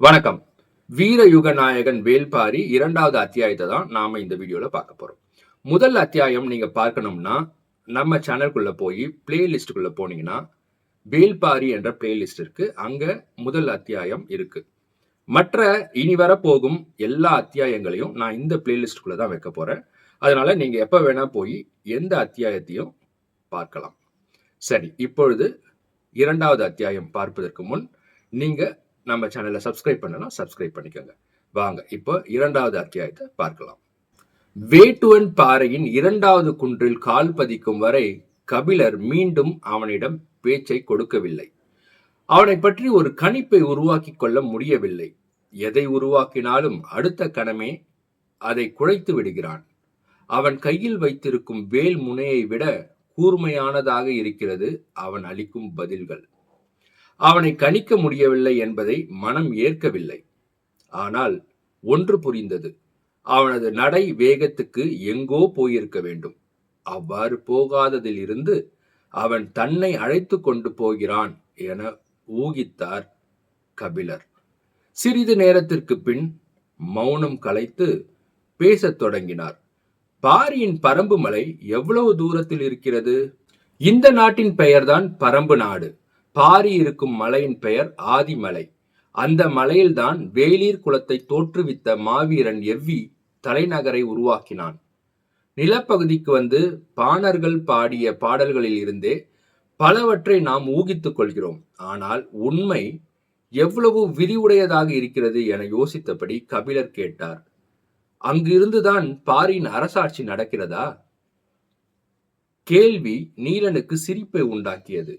வணக்கம். வீரயுக நாயகன் வேல்பாரி இரண்டாவது அத்தியாயத்தை தான் நாம இந்த வீடியோல பார்க்க போறோம். முதல் அத்தியாயம் நீங்க பார்க்கணும்னா நம்ம சேனல்குள்ள போய் பிளேலிஸ்டுக்குள்ள போனீங்கன்னா வேல்பாரி என்ற பிளேலிஸ்ட் இருக்கு. அங்க முதல் அத்தியாயம் இருக்கு. மற்ற இனி வரப்போகும் எல்லா அத்தியாயங்களையும் நான் இந்த பிளேலிஸ்டுக்குள்ள தான் வைக்க போறேன். அதனால நீங்க எப்ப வேணா போய் எந்த அத்தியாயத்தையும் பார்க்கலாம். சரி இப்பொழுது இரண்டாவது அத்தியாயம் பார்ப்பதற்கு முன் நீங்க நம்ம சேனலை சப்ஸ்கிரைப் பண்ணனா சப்ஸ்கிரைப் பண்ணிக்கோங்க. வாங்க இப்போ இரண்டாவது அத்தியாயத்தை பார்க்கலாம். வேட்டுவன் பாறையின் இரண்டாவது குன்றில் கால் பதிக்கும் வரை கபிலர் மீண்டும் அவனிடம் பேச்சை கொடுக்கவில்லை. அவனை பற்றி ஒரு கணிப்பை உருவாக்கி கொள்ள முடியவில்லை. எதை உருவாக்கினாலும் அடுத்த கணமே அதை குழைத்து விடுகிறான். அவன் கையில் வைத்திருக்கும் வேல் முனையை விட கூர்மையானதாக இருக்கிறது அவன் அளிக்கும் பதில்கள். அவனை கணிக்க முடியவில்லை என்பதை மனம் ஏற்கவில்லை. ஆனால் ஒன்று புரிந்தது. அவனது நடை வேகத்துக்கு எங்கோ போயிருக்க வேண்டும். அவ்வாறு போகாததிலிருந்து அவன் தன்னை அழைத்து கொண்டு போகிறான் என ஊகித்தார் கபிலர். சிறிது நேரத்திற்கு பின் மௌனம் கலைத்து பேசத் தொடங்கினார். பாரியின் பரம்பு மலை எவ்வளவு தூரத்தில் இருக்கிறது? இந்த நாட்டின் பெயர்தான் பரம்பு நாடு. பாரி இருக்கும் மலையின் பெயர் ஆதிமலை. அந்த மலையில்தான் வேலீர் குலத்தை தோற்றுவித்த மாவீரன் எவ்வி தலைநகரை உருவாக்கினான். நிலப்பகுதிக்கு வந்து பாணர்கள் பாடிய பாடல்களில் இருந்தே பலவற்றை நாம் ஊகித்துக் கொள்கிறோம். ஆனால் உண்மை எவ்வளவு விரிவுடையதாக இருக்கிறது என யோசித்தபடி கபிலர் கேட்டார் அங்கிருந்துதான் பாரின் அரசாட்சி நடக்கிறதா? கேள்வி நீலனுக்கு சிரிப்பை உண்டாக்கியது.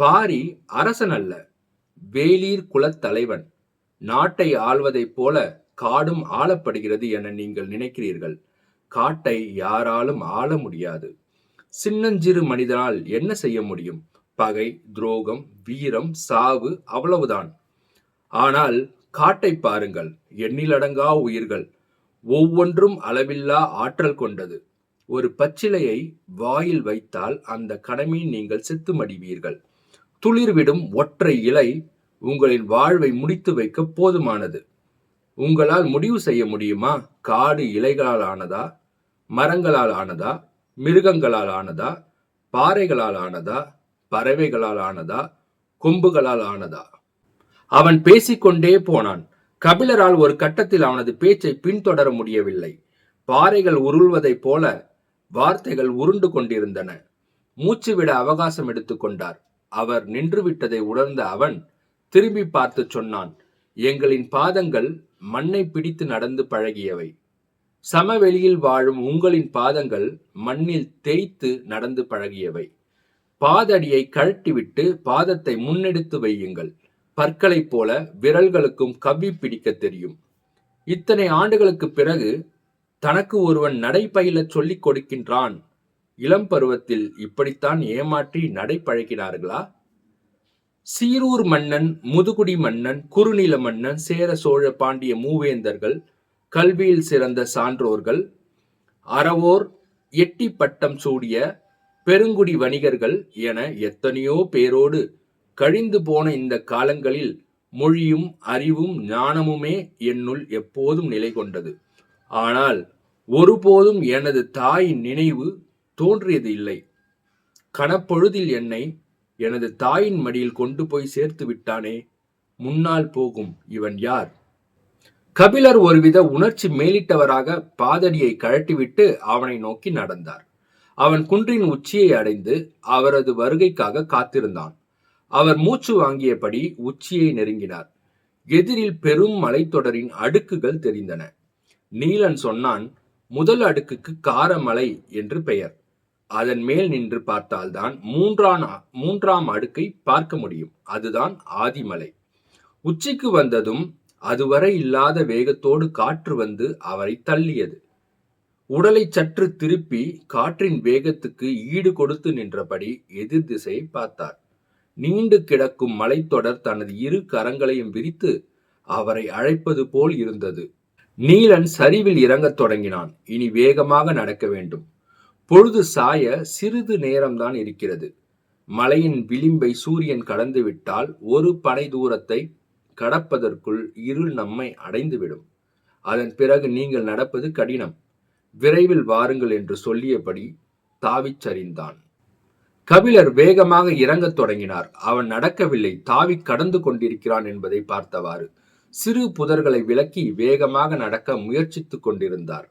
பாரி அரசன் அல்ல வேலீர் குலத்தலைவன் நாட்டை ஆள்வதைப் போல காடும் ஆளப்படுகிறது என நீங்கள் நினைக்கிறீர்கள். காட்டை யாராலும் ஆள முடியாது. சின்னஞ்சிறு மனிதனால் என்ன செய்ய முடியும்? பகை துரோகம் வீரம் சாவு அவ்வளவுதான். ஆனால் காட்டை பாருங்கள் எண்ணிலடங்கா உயிர்கள். ஒவ்வொன்றும் அளவில்லா ஆற்றல் கொண்டது. ஒரு பச்சிலையை வாயில் வைத்தால் அந்த கடமையை நீங்கள் செத்து மடிவீர்கள் துளிர்விடும் ஒற்றை இலை உங்களின் வாழ்வை முடித்து வைக்க போதுமானது. உங்களால் முடிவு செய்ய முடியுமா? காடு இலைகளால் ஆனதா? மரங்களால் ஆனதா? மிருகங்களால் ஆனதா? பாறைகளால் ஆனதா? பறவைகளால் ஆனதா? கொம்புகளால் ஆனதா? அவன் பேசிக்கொண்டே போனான். கபிலரால் ஒரு கட்டத்தில் அவனது பேச்சை பின்தொடர முடியவில்லை. பாறைகள் உருள்வதைப் போல வார்த்தைகள் உருண்டு கொண்டிருந்தன. மூச்சு விட அவகாசம் எடுத்துக்கொண்டார் அவர் நின்றுவிட்டதை உணர்ந்த அவன் திரும்பி பார்த்து சொன்னான் எங்களின் பாதங்கள் மண்ணை பிடித்து நடந்து பழகியவை. சமவெளியில் வாழும் உங்களின் பாதங்கள் மண்ணில் தேய்த்து நடந்து பழகியவை. பாதடியை கழட்டிவிட்டு பாதத்தை முன்னெடுத்து வையுங்கள். பற்களைப் போல விரல்களுக்கும் கவ்வி பிடிக்க தெரியும். இத்தனை ஆண்டுகளுக்கு பிறகு தனக்கு ஒருவன் நடைபயில சொல்லிக் கொடுக்கின்றான். இளம் பருவத்தில் இப்படித்தான் ஏமாற்றி நடை சீரூர் மன்னன் முதுகுடி மன்னன் குறுநில மன்னன் சேர சோழ பாண்டிய மூவேந்தர்கள் கல்வியில் சிறந்த சான்றோர்கள் அறவோர் எட்டி பட்டம் சூடிய பெருங்குடி வணிகர்கள் என எத்தனையோ பேரோடு கழிந்து போன இந்த காலங்களில் மொழியும் அறிவும் ஞானமுமே என்னுள் எப்போதும் நிலை கொண்டது ஆனால் ஒருபோதும் எனது தாயின் நினைவு தோன்றியது இல்லை. கனப்பொழுதில் என்னை எனது தாயின் மடியில் கொண்டு போய் சேர்த்து விட்டானே முன்னால் போகும் இவன் யார்? கபிலர் ஒருவித உணர்ச்சி மேலிட்டவராக பாதடியை கழட்டிவிட்டு அவனை நோக்கி நடந்தார். அவன் குன்றின் உச்சியை அடைந்து அவரது வருகைக்காக காத்திருந்தான். அவர் மூச்சு வாங்கியபடி உச்சியை நெருங்கினார். எதிரில் பெரும் மலைத்தொடரின் அடுக்குகள் தெரிந்தன. நீலன் சொன்னான் முதல் அடுக்குக்கு காரமலை என்று பெயர். அதன் மேல் நின்று பார்த்தால்தான் மூன்றாம் மூன்றாம் அடுக்கை பார்க்க முடியும். அதுதான் ஆதிமலை. உச்சிக்கு வந்ததும் அதுவரை இல்லாத வேகத்தோடு காற்று வந்து அவரை தள்ளியது. உடலை சற்று திருப்பி காற்றின் வேகத்துக்கு ஈடு கொடுத்து நின்றபடி எதிர் திசையை பார்த்தார். நீண்டு கிடக்கும் மலைத்தொடர் தனது இரு கரங்களையும் விரித்து அவரை அழைப்பது போல் இருந்தது. நீலன் சரிவில் இறங்கத் தொடங்கினான். இனி வேகமாக நடக்க வேண்டும். பொழுது சாய சிறிது நேரம்தான் இருக்கிறது. மலையின் விளிம்பை சூரியன் கடந்துவிட்டால் ஒரு படை தூரத்தை கடப்பதற்குள் இருள் நம்மை அடைந்துவிடும். அதன் பிறகு நீங்கள் நடப்பது கடினம். விரைவில் வாருங்கள் என்று சொல்லியபடி தாவிச் சரிந்தான் கபிலர் வேகமாக இறங்கத் தொடங்கினார். அவன் நடக்கவில்லை. தாவி கடந்து கொண்டிருக்கிறான் என்பதை பார்த்தவாறு சிறு புதர்களை விலக்கி வேகமாக நடக்க முயற்சித்துக் கொண்டிருந்தார்.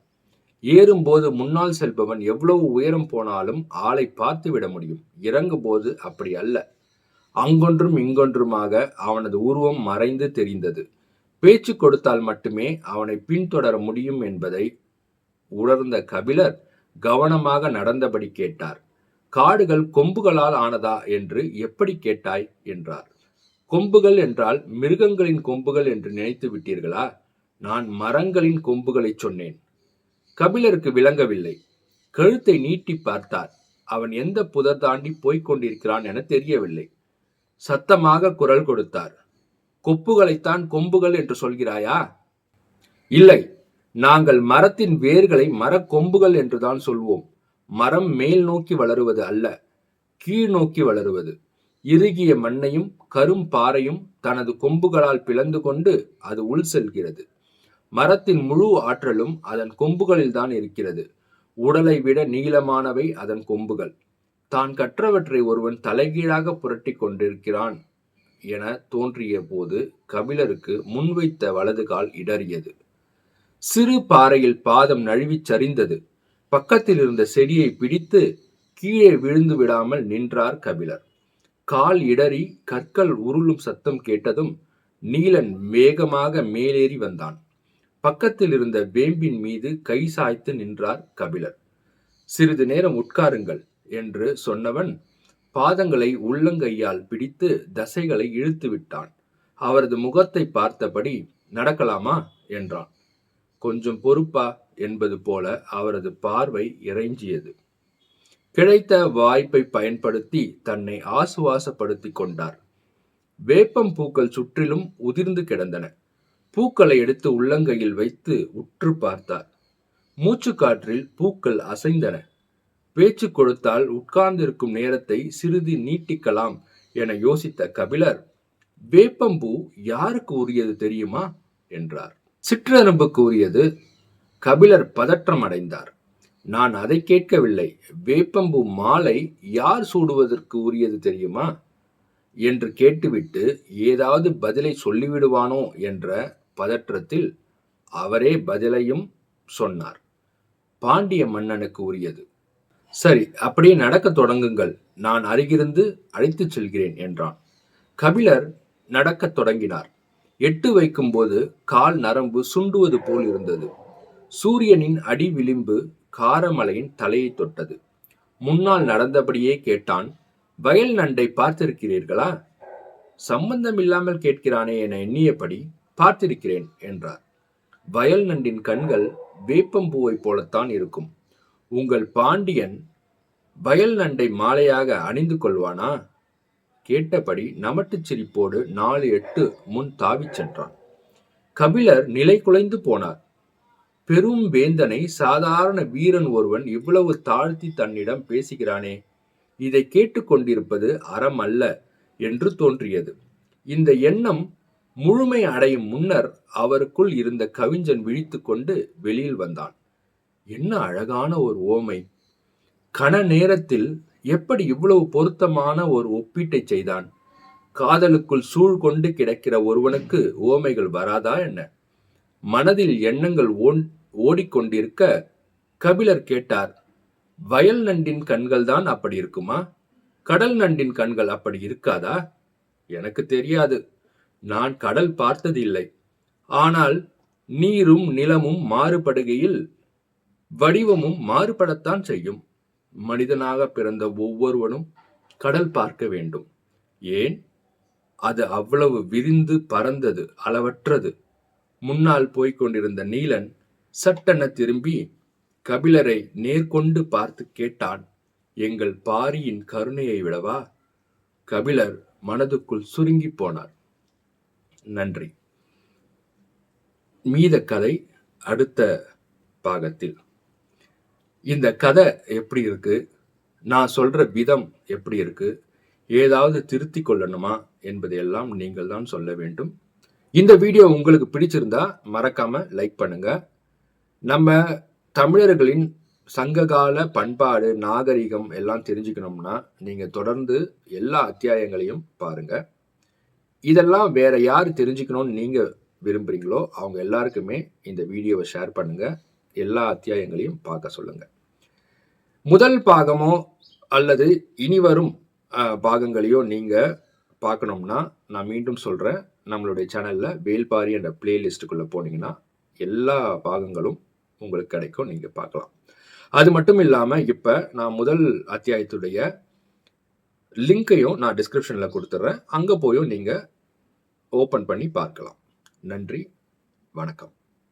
ஏறும்போது முன்னால் செல்பவன் எவ்வளவு உயரம் போனாலும் ஆளை பார்த்து விட முடியும். இறங்கும்போது அப்படி அல்ல. அங்கொன்றும் இங்கொன்றுமாக அவனது உருவம் மறைந்து தெரிந்தது. பேச்சு கொடுத்தால் மட்டுமே அவனை பின்தொடர முடியும் என்பதை உணர்ந்த கபிலர் கவனமாக நடந்தபடி கேட்டார். காடுகள் கொம்புகளால் ஆனதா என்று எப்படி கேட்டாய்? என்றார். கொம்புகள் என்றால் மிருகங்களின் கொம்புகள் என்று நினைத்து விட்டீர்களா? நான் மரங்களின் கொம்புகளை சொன்னேன். கபிலருக்கு விளங்கவில்லை. கழுத்தை நீட்டி பார்த்தார். அவன் எந்த புதர் தாண்டி போய்க் கொண்டிருக்கிறான் என தெரியவில்லை. சத்தமாக குரல் கொடுத்தார். கொப்புகளைத்தான் கொம்புகள் என்று சொல்கிறாயா? இல்லை. நாங்கள் மரத்தின் வேர்களை மரக்கொம்புகள் என்றுதான் சொல்வோம். மரம் மேல் நோக்கி வளருவது அல்ல கீழ் நோக்கி வளருவது. இறுகிய மண்ணையும் கரும் பாறையும் தனது கொம்புகளால் பிளந்து கொண்டு அது உள் செல்கிறது. மரத்தின் முழு ஆற்றலும் அதன் கொம்புகளில்தான் இருக்கிறது. உடலை விட நீளமானவை அதன் கொம்புகள். தான் கற்றவற்றை ஒருவன் தலைகீழாக புரட்டி கொண்டிருக்கிறான் என தோன்றிய போது கபிலருக்கு முன்வைத்த வலது கால் இடறியது. சிறு பாறையில் பாதம் நழுவிச் சரிந்தது. பக்கத்தில் இருந்த செடியை பிடித்து கீழே விழுந்து விடாமல் நின்றார் கபிலர். கால் இடறி கற்கள் உருளும் சத்தம் கேட்டதும் நீலன் வேகமாக மேலேறி வந்தான். பக்கத்தில் இருந்த வேம்பின் மீது கை சாய்த்து நின்றார் கபிலர். சிறிது நேரம் உட்காருங்கள் என்று சொன்னவன் பாதங்களை உள்ளங்கையால் பிடித்து தசைகளை இழுத்து விட்டான். அவரது முகத்தை பார்த்தபடி நடக்கலாமா? என்றான். கொஞ்சம் பொறுப்பா என்பது போல அவரது பார்வை இறைஞ்சியது கிடைத்த வாய்ப்பை பயன்படுத்தி தன்னை ஆசுவாசப்படுத்திக் கொண்டார். வேப்பம் பூக்கள் சுற்றிலும் உதிர்ந்து கிடந்தன. பூக்களை எடுத்து உள்ளங்கையில் வைத்து உற்று பார்த்தார். மூச்சு காற்றில் பூக்கள் அசைந்தன. பேச்சு கொடுத்தால் உட்கார்ந்திருக்கும் நேரத்தை சிறிது நீட்டிக்கலாம் என யோசித்த கபிலர் வேப்பம்பூ யாருக்கு உரியது தெரியுமா? என்றார். சிற்றெரும்புக்கு உரியது கபிலர் பதற்றம் அடைந்தார். நான் அதை கேட்கவில்லை. வேப்பம்பூ மாலை யார் சூடுவதற்கு உரியது தெரியுமா? என்று கேட்டுவிட்டு ஏதாவது பதிலை சொல்லிவிடுவானோ என்ற பதற்றத்தில் அவரே பதிலையும் சொன்னார். பாண்டிய மன்னனுக்கு உரியது. சரி அப்படியே நடக்கத் தொடங்குங்கள். நான் அருகிருந்து அழைத்துச் செல்கிறேன் என்றான். கபிலர் நடக்கத் தொடங்கினார். எட்டு வைக்கும்போது கால் நரம்பு சுண்டுவது போல் இருந்தது. சூரியனின் அடி விளிம்பு காரமலையின் தலையை தொட்டது. முன்னால் நடந்தபடியே கேட்டான் வயல் நண்டை பார்த்திருக்கிறீர்களா? சம்பந்தம் இல்லாமல் கேட்கிறானே என எண்ணியபடி பார்த்திருக்கிறேன் என்றார். வயல் நண்டின் கண்கள் வேப்பம்பூவை போலத்தான் இருக்கும். உங்கள் பாண்டியன் வயல் நண்டை மாலையாக அணிந்து கொள்வானா? கேட்டபடி நமட்டுச் சிரிப்போடு நாலு எட்டு முன் தாவிச் சென்றான். கபிலர் நிலை குலைந்து போனார். பெரும் வேந்தனை சாதாரண வீரன் ஒருவன் இவ்வளவு தாழ்த்தி தன்னிடம் பேசுகிறானே இதை கேட்டுக்கொண்டிருப்பது அறம் அல்ல என்று தோன்றியது. இந்த எண்ணம் முழுமை அடையும் முன்னர் அவருக்குள் இருந்த கவிஞன் விழித்துக்கொண்டு வெளியில் வந்தான். என்ன அழகான ஒரு ஓமை. கண நேரத்தில் எப்படி இவ்வளவு பொருத்தமான ஒரு ஒப்பீட்டை செய்தான்? காதலுக்குள் சூழ் கொண்டு கிடக்கிற ஒருவனுக்கு ஓமைகள் வராதா என்ன? மனதில் எண்ணங்கள் ஓன் ஓடிக்கொண்டிருக்க கபிலர் கேட்டார் வயல் நண்டின் கண்கள் தான் அப்படி இருக்குமா? கடல் நண்டின் கண்கள் அப்படி இருக்காதா? எனக்கு தெரியாது. நான் கடல் பார்த்ததில்லை. ஆனால் நீரும் நிலமும் மாறுபடுகையில் வடிவமும் மாறுபடத்தான் செய்யும். மனிதனாக பிறந்த ஒவ்வொருவனும் கடல் பார்க்க வேண்டும். ஏன்? அது அவ்வளவு விரிந்து பறந்தது அளவற்றது. முன்னால் போய்க் கொண்டிருந்த நீலன் சட்டென திரும்பி கபிலரை நேர்கொண்டு பார்த்து கேட்டான் எங்கள் பாரியின் கருணையை விடவா? கபிலர் மனதுக்குள் சுருங்கி போனார். நன்றி. மீத கதை அடுத்த பாகத்தில். இந்த கதை எப்படி இருக்கு? நான் சொல்ற விதம் எப்படி இருக்கு? ஏதாவது திருத்தி கொள்ளணுமா என்பதையெல்லாம் நீங்கள் தான் சொல்ல வேண்டும். இந்த வீடியோ உங்களுக்கு பிடிச்சிருந்தா மறக்காம லைக் பண்ணுங்க. நம்ம தமிழர்களின் சங்ககால பண்பாடு நாகரிகம் எல்லாம் தெரிஞ்சுக்கணும்னா நீங்கள் தொடர்ந்து எல்லா அத்தியாயங்களையும் பாருங்கள் இதெல்லாம் வேற யார் தெரிஞ்சுக்கணும்னு நீங்க விரும்புறீங்களோ அவங்க எல்லாருக்குமே இந்த வீடியோவை ஷேர் பண்ணுங்க. எல்லா அத்தியாயங்களையும் பார்க்க சொல்லுங்க. முதல் பாகமோ அல்லது இனி வரும் பாகங்களையோ நீங்க பார்க்கணும்னா நான் மீண்டும் சொல்றேன். நம்மளுடைய சேனல்ல வேல்பாரி என்ற பிளேலிஸ்ட்டுக்குள்ள போனீங்கன்னா எல்லா பாகங்களும் உங்களுக்கு கிடைக்கும். நீங்க பார்க்கலாம். அது மட்டும் இல்லாம இப்ப நான் முதல் அத்தியாயத்துடைய லிங்கையும் நான் டிஸ்கிரிப்ஷனில் கொடுத்துட்றேன் அங்கே போயும் நீங்கள் ஓப்பன் பண்ணி பார்க்கலாம். நன்றி. வணக்கம்.